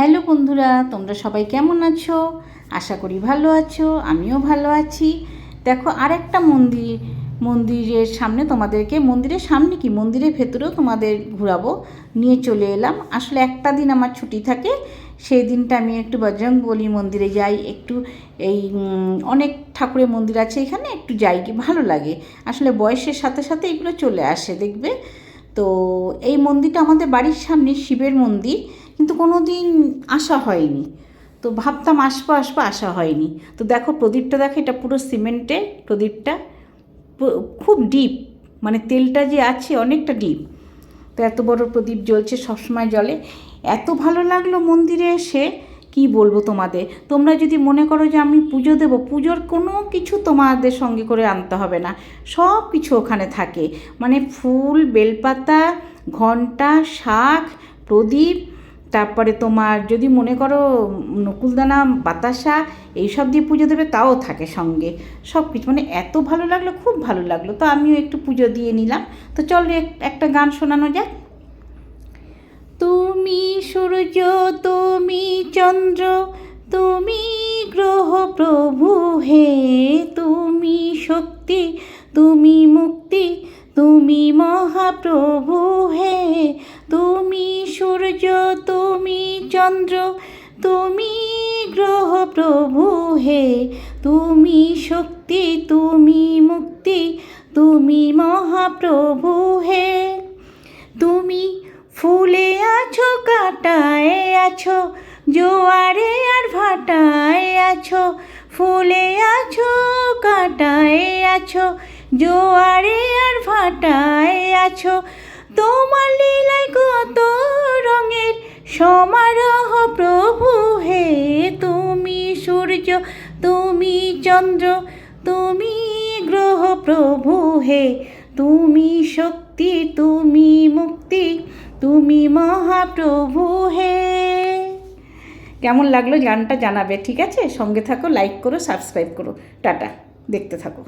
Hello বন্ধুরা, তোমরা সবাই কেমন আছো? আশা করি ভালো আছো, আমিও ভালো আছি। দেখো আর একটা মন্দির, মন্দিরের সামনে তোমাদেরকে, মন্দিরের সামনে কি, মন্দিরের ভেতরেও তোমাদের ঘোরাবো, নিয়ে চলে এলাম। আসলে একটা দিন আমার ছুটি থাকে, সেই দিনটা আমি একটু বজরং বলি মন্দিরে যাই, একটু এই অনেক ঠাকুরের মন্দির আছে এখানে, একটু যাই, কি ভালো লাগে। আসলে বয়সের সাথে সাথে এগুলো চলে আসে, দেখবে? তো এই মন্দিরটা আমাদের বাড়ির সামনে শিবের মন্দির, কিন্তু কোনো দিন আসা হয়নি। তো ভাবতাম আসব আসব, আসা হয়নি। তো দেখো, প্রদীপটা দেখো, এটা পুরো সিমেন্টের প্রদীপটা। খুব ডিপ মানে তেলটা যে আছে অনেকটা ডিপ। তো এত বড় প্রদীপ জ্বলছে, সবসময় জলে এত ভালো লাগল মন্দিরে এসে। কি বলব তোমাদের? তোমরা যদি মনে করো যে আমি পুজো দেবো, পুজোর কোনো কিছু তোমাদের সঙ্গে করে আনতে হবে না। সব কিছু ওখানে থাকে। মানে ফুল, বেলপাতা ঘণ্টা শাক, প্রদীপ, তারপরে তোমার যদি মনে করো নকুলদানা, বাতাসা, এইসব দিয়ে পুজো দেবে, তাও থাকে সঙ্গে। সব কিছু। মানে এত ভালো লাগল, খুব ভালো লাগল। তো আমিও একটু পুজো দিয়ে নিলাম। তো চলো এক- একটা গান শোনানো যাক। তুমি সূর্য চন্দ্র, তুমি গ্রহ প্রভু হে, তুমি শক্তি, তুমি মুক্তি, তুমি মহাপ্রভু হে, তুমি সূর্য, তুমি চন্দ্র, তুমি গ্রহ প্রভু হে, তুমি শক্তি, তুমি মুক্তি, তুমি মহাপ্রভু হে। তুমি ফুলে আছো, কাটায় আছো জোয়ারে আর ভাটায় আছো, ফুলে আছো, কাটায় আছো, জোয়ারে আর ভাটায় আছো। তোমার লীলায় কত রঙের সমারোহ প্রভু হে, তুমি সূর্য, তুমি চন্দ্র, তুমি গ্রহ প্রভু হে। তুমি শক্তি, তুমি মুক্তি, তুমি মহাপ্রভু হে। কেমন লাগল গানটা জানাবে, ঠিক আছে? সঙ্গে থাকো লাইক করো সাবস্ক্রাইব করো। টাটা। দেখতে থাকো।